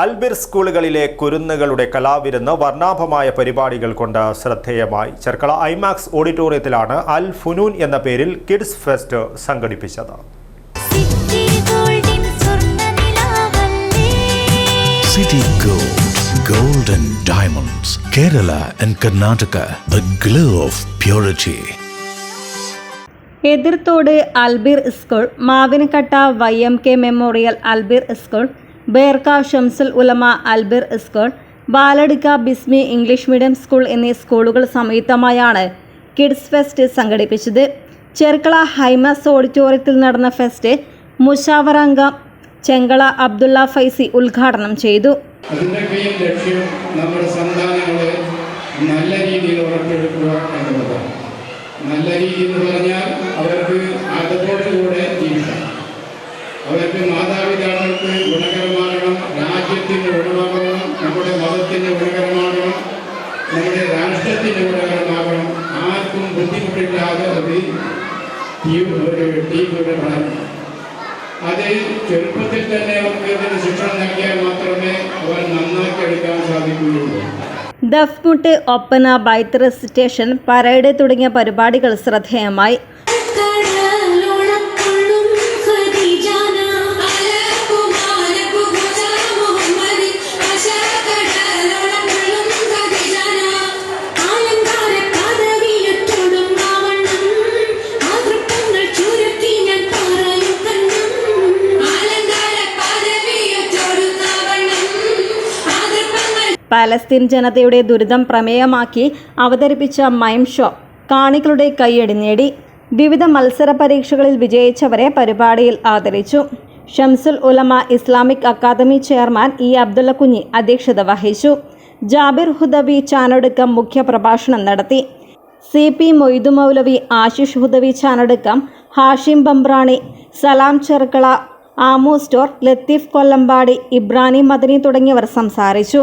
അൽബിർ സ്കൂളുകളിലെ കുരുന്നുകളുടെ കലാവിരുന്ന് വർണാഭമായ പരിപാടികൾ കൊണ്ട് ശ്രദ്ധേയമായി. ചെർക്കള ഐമാക്സ് ഓഡിറ്റോറിയത്തിലാണ് അൽ ഫുനൂൻ എന്ന പേരിൽ കിഡ്സ് ഫെസ്റ്റ് സംഘടിപ്പിച്ചത്. സിറ്റി ഗോൾഡിൻ സ്വർണനിലാവല്ലേ? City Gold, Gold and Diamonds, Kerala and Karnataka, the glow of purity. Ethirthode Albir school Mavinakatta Y M K memorial Albir school Berka Shamsul Ulama Albir school Balatikka Bismi English medium school എന്നീ സ്കൂളുകൾ സംയുക്തമായാണ് kids fest സംഘടിപ്പിച്ചത്. ചെർക്കള ഹൈമസ് ഓഡിറ്റോറിയത്തിൽ നടന്ന fest മുഷാവറംഗം ചെങ്കള അബ്ദുള്ള ഫൈസി ഉദ്ഘാടനം ചെയ്തു. അതിന്റെയൊക്കെയും ലക്ഷ്യം നമ്മുടെ സന്താനങ്ങളെ നല്ല രീതിയിൽ ഉറപ്പെടുത്തുക എന്നുള്ളതാണ്. നല്ല രീതി എന്ന് പറഞ്ഞാൽ അവർക്ക് അതോടുകൂടെ ജീവിക്കാം. അവർക്ക് മാതാപിതാക്കൾക്ക് ഗുണകരമാകണം ടീം ഒരു ടീമിലൂടെ വളരണം അത് ചെറുപ്പത്തിൽ തന്നെ അവർക്ക് ഇതിന് ശിക്ഷണം നൽകിയാൽ മാത്രമേ അവർ നന്നാക്കി എടുക്കാൻ സാധിക്കുകയുള്ളൂ. ദഫ്മുട്ട് ഒപ്പന ബൈത്ര സ്റ്റേഷൻ പരേഡ് തുടങ്ങിയ പരിപാടികൾ ശ്രദ്ധേയമായി. പാലസ്തീൻ ജനതയുടെ ദുരിതം പ്രമേയമാക്കി അവതരിപ്പിച്ച മൈം ഷോ കാണികളുടെ കൈയടി നേടി. വിവിധ മത്സര പരീക്ഷകളിൽ വിജയിച്ചവരെ പരിപാടിയിൽ ആദരിച്ചു. Shamsul Ulama Islamic academy chairman E Abdulla Kunhi അധ്യക്ഷത വഹിച്ചു. ജാബിർ ഹുദവി ചാനൊടുക്കം മുഖ്യപ്രഭാഷണം നടത്തി. C P Moidu Moulavi Ashish Hudawi Chanadukkam Hashim Bambrani Salam Cherukkala Amu store Latheef Kollampadi Ibrani Madani തുടങ്ങിയവർ സംസാരിച്ചു.